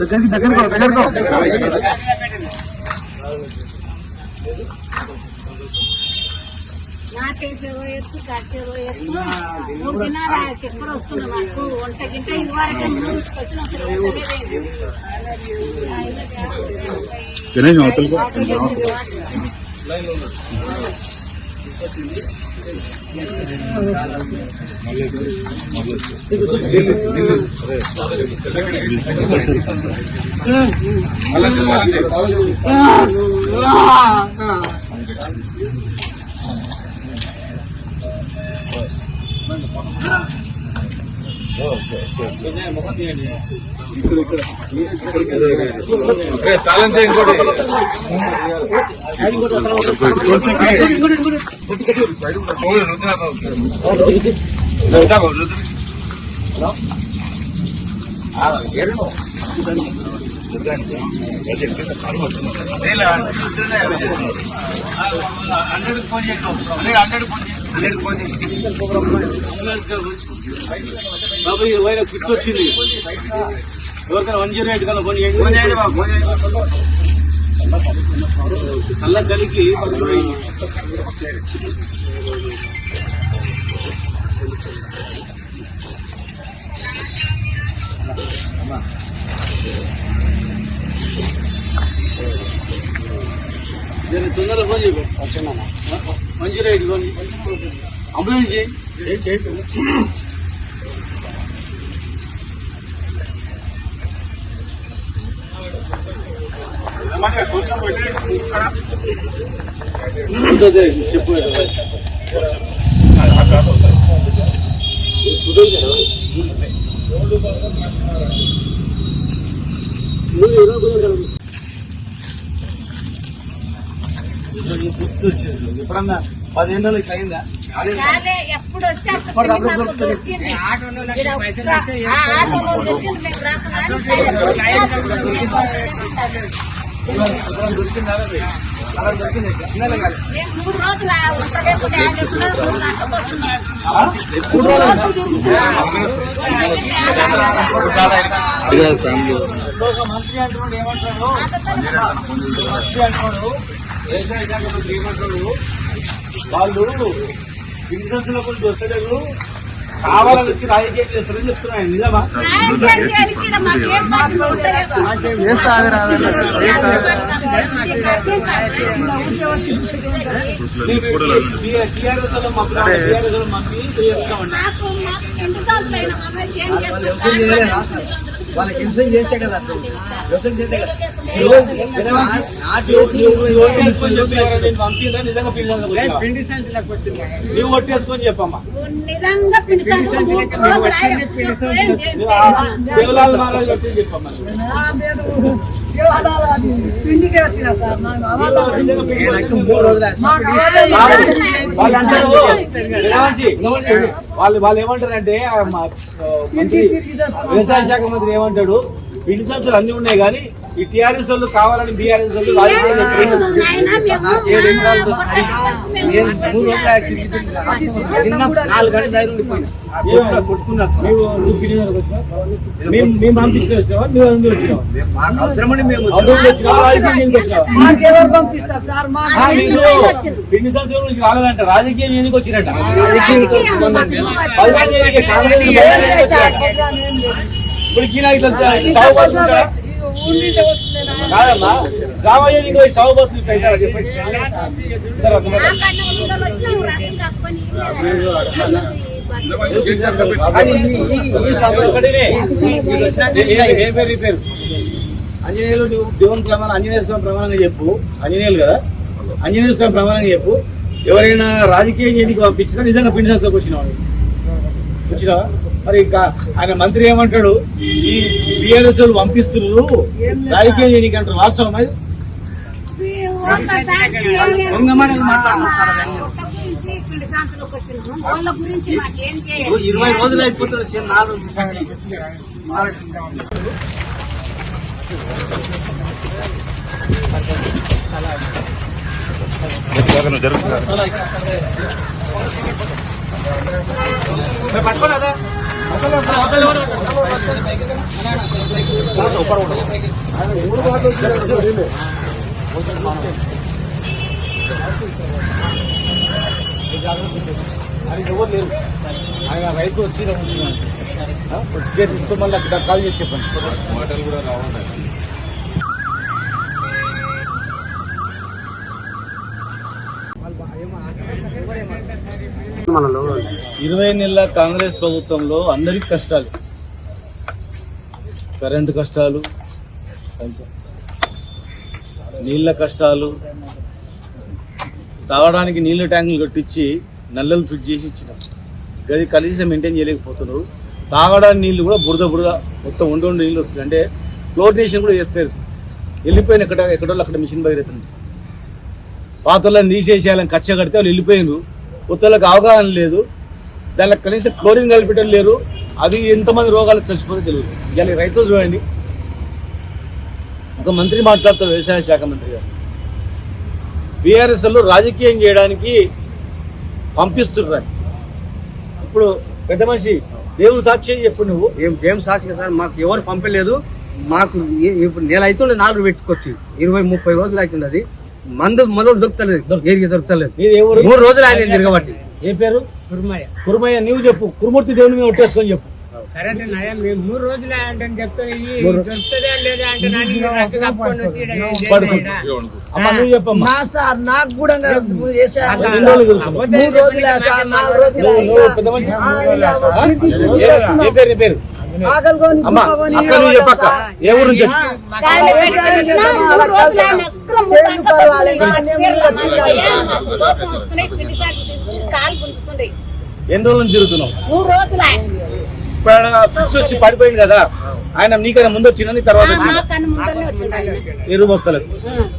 దగ్గరికి దగ్గరకు దగ్గరకు నాటేసేవో ఎత్తు కట్టేవో ఎత్తు మూడు దినాల చక్కెర వస్తున్న మాకు. వంట గింట హండ్రెడ్ ఫోన్ వరకు హండ్రెడ్ ఫోన్ చేయండి బాబు ఇరవై కిట్ వచ్చింది ఎవరికైనా వన్ జీరో ఎయిట్ కన్నా ఫోన్ చేయండి చల్ల చలికి నేను తొందరగా ఫోన్ చెప్పి one zero eight phone ambulance చేయి. అదే, చెప్పు ఎప్పుడన్నా పదిహేను ఇట్లా అయిందా? ఎప్పుడు వస్తే రోజులు మంత్రి అంటున్నాడు ఏమంటాడు? మంత్రి అంటున్నాడు వ్యవసాయ శాఖ మంత్రి ఏమంటాడు? వాళ్ళు బిజినెస్ కొంచెం వస్తలేదు కావాలని వచ్చి రాజకీయం చేస్తారని చెప్తున్నాను నిజమా? వాళ్ళకి ఇన్సూరెన్స్ చేస్తే కదా అర్థం వ్యవసాయం చేస్తే కదా. ఓటేసుకొని చెప్పి నేను పంపిందా నిజంగా పిండి నువ్వు ఒట్టేసుకొని చెప్పమ్మా. నిజంగా పిండి పిండికే వచ్చిన సార్ మూడు రోజులు వాళ్ళు వాళ్ళు ఏమంటారంటే వ్యవసాయ శాఖ మంత్రి ఏమంటాడు పిండి సంచులు అన్ని ఉన్నాయి కానీ ఈ టీఆర్ఎస్ వాళ్ళు కావాలని బీఆర్ఎస్ వాళ్ళు మేము పంపించిన వచ్చినావా నువ్వు వచ్చినావా నుంచి రాలేదంట రాజకీయం ఎందుకు వచ్చినట్ట. ఇప్పుడు ఇట్లా కాదమ్మా రామయ్యకి పోయి సాగు బతులు చెప్పండి ఆంజనేయులు దేవుని ప్రమాణం ఆంజనేయ స్వామి ప్రమాణంగా చెప్పు. ఆంజనేయులు కదా? ఆంజనేయ స్వామి ప్రమాణంగా చెప్పు. ఎవరైనా రాజకీయ ఎన్నిక పంపించినా నిజంగా పిండి సంస్థకు వచ్చినావు వచ్చినావా మరి ఇంకా ఆయన మంత్రి ఏమంటాడు? ఈ బిఆర్ఎస్ పంపిస్తున్నారు. రాజకీయ ఎన్నిక అంటారు వాస్తవం అది ఇరవై రోజులు అయిపోతుంది సార్ నాలుగు ఆయన ఎవరు లేరు ఆయన రైతు వచ్చి తీసుకో మళ్ళీ అక్కడ కాల్ చేసి చెప్పండి ఇరవై నెలల కాంగ్రెస్ ప్రభుత్వంలో అందరికి కష్టాలు. కరెంటు కష్టాలు నీళ్ళ కష్టాలు తాగడానికి నీళ్ళ ట్యాంకులు కట్టించి నల్లలు ఫిట్ చేసి ఇచ్చిన. గది కనీసం మెయింటైన్ చేయలేకపోతున్నారు. తాగడానికి నీళ్ళు కూడా బురద బురద మొత్తం ఉండి ఉండి నీళ్ళు వస్తుంది. అంటే క్లోరినేషన్ కూడా చేస్తారు వెళ్ళిపోయిన ఎక్కడ ఎక్కడో అక్కడ మిషన్ బయలుతుంది పాత్రలను తీసేసేయాలని కచ్చ కడితే వాళ్ళు వెళ్ళిపోయిండ్రు. కొత్తలకు అవగాహన లేదు. దానిలో కనీసం క్లోరిన్ కలిపేయడం లేరు. అది ఎంతమంది రోగాలు చచ్చిపోతే తెలియదు. ఇవాళ రైతులు చూడండి. ఒక మంత్రి మాట్లాడతారు వ్యవసాయ శాఖ మంత్రి గారు. బీఆర్ఎస్ రాజకీయం చేయడానికి పంపిస్తున్నారు. ఇప్పుడు పెద్ద మనిషి దేవుని సాక్షి చెప్పు నువ్వు. ఏం ఏం సాక్షి సార్ మాకు ఎవరు పంపలేదు. మాకు ఇప్పుడు నేను అయితే నాలుగు పెట్టుకొచ్చి. ఇరవై ముప్పై రోజులు అవుతుంది అది. మందు మొదలు దొరుకుతలేదు ఏరికి దొరుకుతలేదు. మూడు రోజులు ఆయన తిరగబట్టి. ఏ పేరు? కురుమయ్య. నువ్వు చెప్పు. కురుమూర్తి దేవుని మీద ఒట్టేసుకొని చెప్పు. కరెంట్ నయం మేము మూడు రోజులు అంటే చెప్తే దొరుకుతుందా లేదా అంటే నువ్వు చెప్పమ్మా. సార్ నాకు కూడా? మూడు రోజులే ఏ- ఊరు నుంచి ఎన్ని రోజుల నుంచి తిరుగుతున్నావు? మూడు రోజులు. వచ్చి పడిపోయింది కదా. ఆయన నీకైనా ముందు వచ్చిన నీ తర్వాత వచ్చింది ఎరువు బస్తాలకు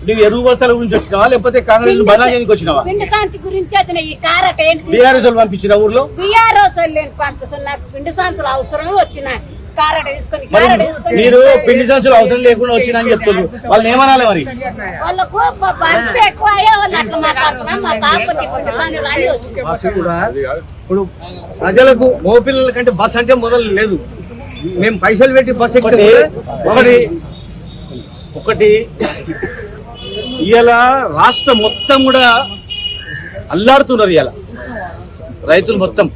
నువ్వు ఎరువు బస్తాల గురించి వచ్చినావా? లేకపోతే కాంగ్రెస్ బనాజానికి వచ్చినావా? పిండి సంచి గురించి వచ్చిన ఈ కారట ఏంటి బీఆర్ఎస్ వాళ్ళు పంపించిన ఊర్లో? బిఆర్ఓస్ లేని పంపిస్తున్నారు? పిండి సంచులు అవసరమే వచ్చిన కారట తీసుకొని మరి కారట తీసుకొని మీరు పిండి సంచులు అవసరం లేకుండా వచ్చినా అని చెప్తున్నారు. వాళ్ళని ఏమనాలి మరి? ఇప్పుడు ప్రజలకు మోపిల్లల కంటే బస్ అంటే మొదలు లేదు. మేము పైసలు పెట్టి బస్ ఒకటి ఒకటి ఒకటి ఇవాళ రాష్ట్రం మొత్తం కూడా అల్లాడుతున్నారు ఇవాళ రైతులు మొత్తం.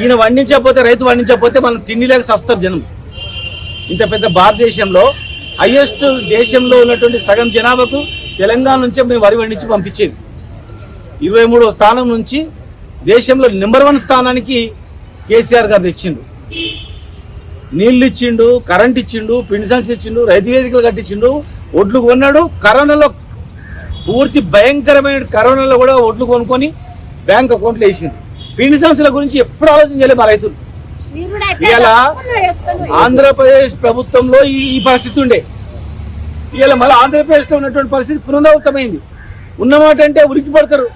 ఈయన వండించకపోతే రైతు వండించకపోతే మనం తిండి లేక సస్తారు జనం. ఇంత పెద్ద భారతదేశంలో హైయెస్ట్ దేశంలో ఉన్నటువంటి సగం జనాభాకు తెలంగాణ నుంచే మేము వరి వండించి పంపించేది. ఇరవై మూడో స్థానం నుంచి దేశంలో నెంబర్ వన్ స్థానానికి కేసీఆర్ గారు తెచ్చిండు. నీళ్ళు ఇచ్చిండు కరెంట్ ఇచ్చిండు పిండి ఇచ్చిండు రైతు వేదికలు కట్టించిండు ఒడ్లు కొన్నాడు. కరోనాలో పూర్తి భయంకరమైన కరోనాలో కూడా ఒడ్లు కొనుక్కొని బ్యాంక్ అకౌంట్లో వేసిండు. పిండి సంచుల గురించి ఎప్పుడు ఆలోచన చేయలేదు మా రైతులు. వేసుకొని ఆంధ్రప్రదేశ్ ప్రభుత్వంలో ఈ పరిస్థితి ఉండే. ఇవాళ మళ్ళీ ఆంధ్రప్రదేశ్లో ఉన్నటువంటి పరిస్థితి పునరావృతమైంది. ఉన్నమాట అంటే ఉరికి పడతారు.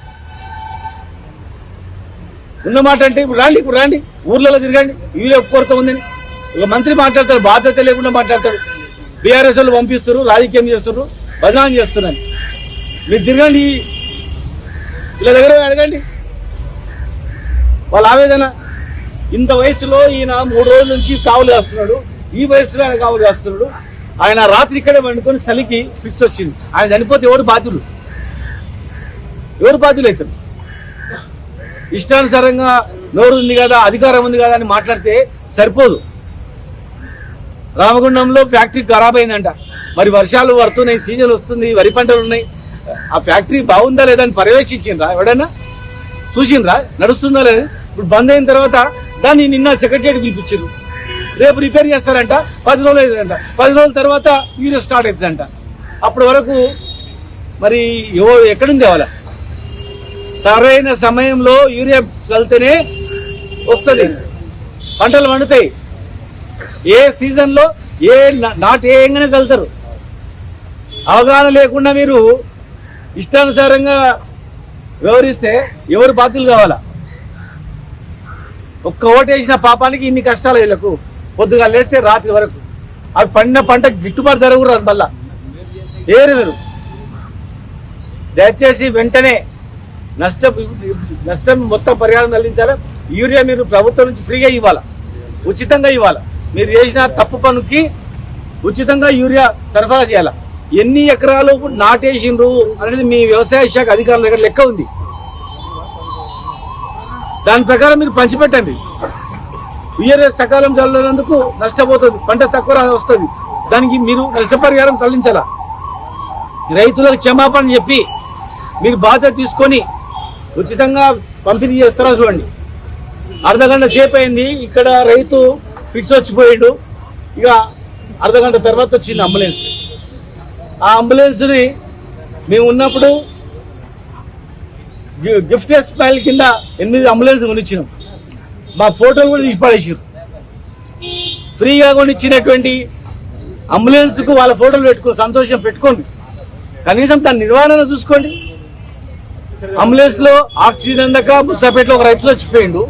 ఉన్నమాట అంటే ఇప్పుడు రాండి ఇప్పుడు రాండి. ఊర్లలో తిరగండి. వీళ్ళు కొరత ఉందని. ఒక మంత్రి మాట్లాడతారు బాధ్యత లేకుండా మాట్లాడతారు. బీఆర్ఎస్ వాళ్ళు పంపిస్తారు రాజకీయం చేస్తారు బదనాం చేస్తున్నారు. మీరు తిరగండి. ఇలా దగ్గర అడగండి. వాళ్ళ ఆవేదన. ఇంత వయసులో ఈయన మూడు రోజుల నుంచి కావులు వేస్తున్నాడు. ఈ వయసులో ఆయన కావులు వేస్తున్నాడు. ఆయన రాత్రి ఇక్కడే వండుకొని చలికి ఫిక్స్ వచ్చింది. ఆయన చనిపోతే ఎవరు బాధ్యులు? ఎవరు బాధ్యులు అవుతారు ఇష్టానుసారంగా నోరు ఉంది కదా అధికారం ఉంది కదా అని మాట్లాడితే సరిపోదు. రామగుండంలో ఫ్యాక్టరీ ఖరాబ్ అయిందంట. మరి వర్షాలు పడుతున్నాయి సీజన్ వస్తుంది వరి పంటలు ఉన్నాయి. ఆ ఫ్యాక్టరీ బాగుందా లేదా అని పర్యవేక్షించిండ్రా ఎవడన్నా? చూసిండ్రా? నడుస్తుందా లేదా? ఇప్పుడు బంద్ అయిన తర్వాత దాన్ని నిన్న సెక్రటరీ పిలిపించారు. రేపు రిపేర్ చేస్తారంట పది రోజులు అవుతుందంట పది రోజుల తర్వాత యూరియా స్టార్ట్ అవుతుందంట అప్పటి వరకు మరి ఎవరు ఎక్కడుంది వాళ్ళ సరైన సమయంలో యూరియా చల్లితేనే వస్తుంది. పంటలు పండుతాయి. ఏ సీజన్లో ఏ నా- నాటు ఏంగానే చల్లుతారు. అవగాహన లేకుండా మీరు ఇష్టానుసారంగా వ్యవహరిస్తే ఎవరు బాధ్యులు కావాలా? ఒక్క ఓటేసిన పాపానికి ఇన్ని కష్టాలు వీళ్ళకు. పొద్దుగా లేస్తే రాత్రి వరకు. అవి పండిన పంట గిట్టుబాటు ధర కూడా మళ్ళా. ఏరు మీరు దయచేసి వెంటనే నష్ట నష్టం మొత్తం పరిహారం అందించాలి. యూరియా మీరు ప్రభుత్వం నుంచి ఫ్రీగా ఇవ్వాలి? ఉచితంగా ఇవ్వాలి? మీరు చేసిన తప్పు పనుకి ఉచితంగా యూరియా సరఫరా చేయాలి? ఎన్ని ఎకరాలు నాటేసిండ్రు అనేది మీ వ్యవసాయ శాఖ అధికారుల దగ్గర లెక్క ఉంది. దాని ప్రకారం మీరు పంచిపెట్టండి. విఆర్ఎస్ సకాలం చల్లనందుకు నష్టపోతుంది. పంట తక్కువ వస్తుంది. దానికి మీరు నష్టపరిహారం సల్లించాలా. రైతులకు క్షమాపణ చెప్పి మీరు బాధ్యత తీసుకొని ఉచితంగా పంపిణీ చేస్తారా చూడండి. అర్ధగంట సేపు అయింది. ఇక్కడ రైతు ఫిట్స్ వచ్చిపోయాడు. ఇక అర్ధగంట తర్వాత వచ్చింది అంబులెన్స్. ఆ అంబులెన్స్ని మేము ఉన్నప్పుడు గిఫ్ట్ స్మైల్ కింద ఎనిమిది అంబులెన్స్ కొనిచ్చినాం. మా ఫోటోలు కూడా తీసి ఫ్రీగా కొనిచ్చినటువంటి అంబులెన్స్కు వాళ్ళ ఫోటోలు పెట్టుకో సంతోషం పెట్టుకోండి. కనీసం దాని నిర్వహణ చూసుకోండి. అంబులెన్స్లో ఆక్సిజన్ అందక ముసాపేటలో ఒక రైతు చచ్చిపోయిండు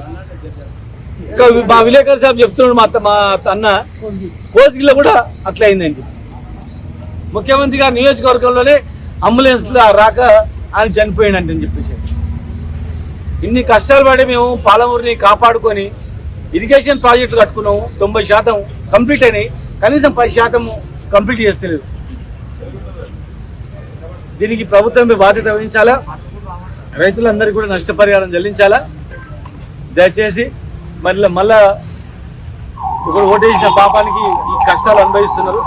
మా విలేకరు సాబ్ చెప్తున్నాడు మా మా అన్న. కోసిగిలో కూడా అట్లా అయిందండి. ముఖ్యమంత్రి గారి నియోజకవర్గంలోనే అంబులెన్స్ రాక ఆయన చనిపోయిందంట అని చెప్పేసి. ఇన్ని కష్టాలు పడి మేము పాలమూరిని కాపాడుకొని ఇరిగేషన్ ప్రాజెక్టులు కట్టుకున్నాము తొంభై శాతం కంప్లీట్ అయినాయి. కనీసం పది శాతం కంప్లీట్ చేస్తలేదు. దీనికి ప్రభుత్వం బాధ్యత వహించాలా? రైతులందరికీ కూడా నష్టపరిహారం చెల్లించాలా? దయచేసి మళ్ళీ మళ్ళా ఇప్పుడు ఓటేసిన పాపానికి ఈ కష్టాలు అనుభవిస్తున్నారు.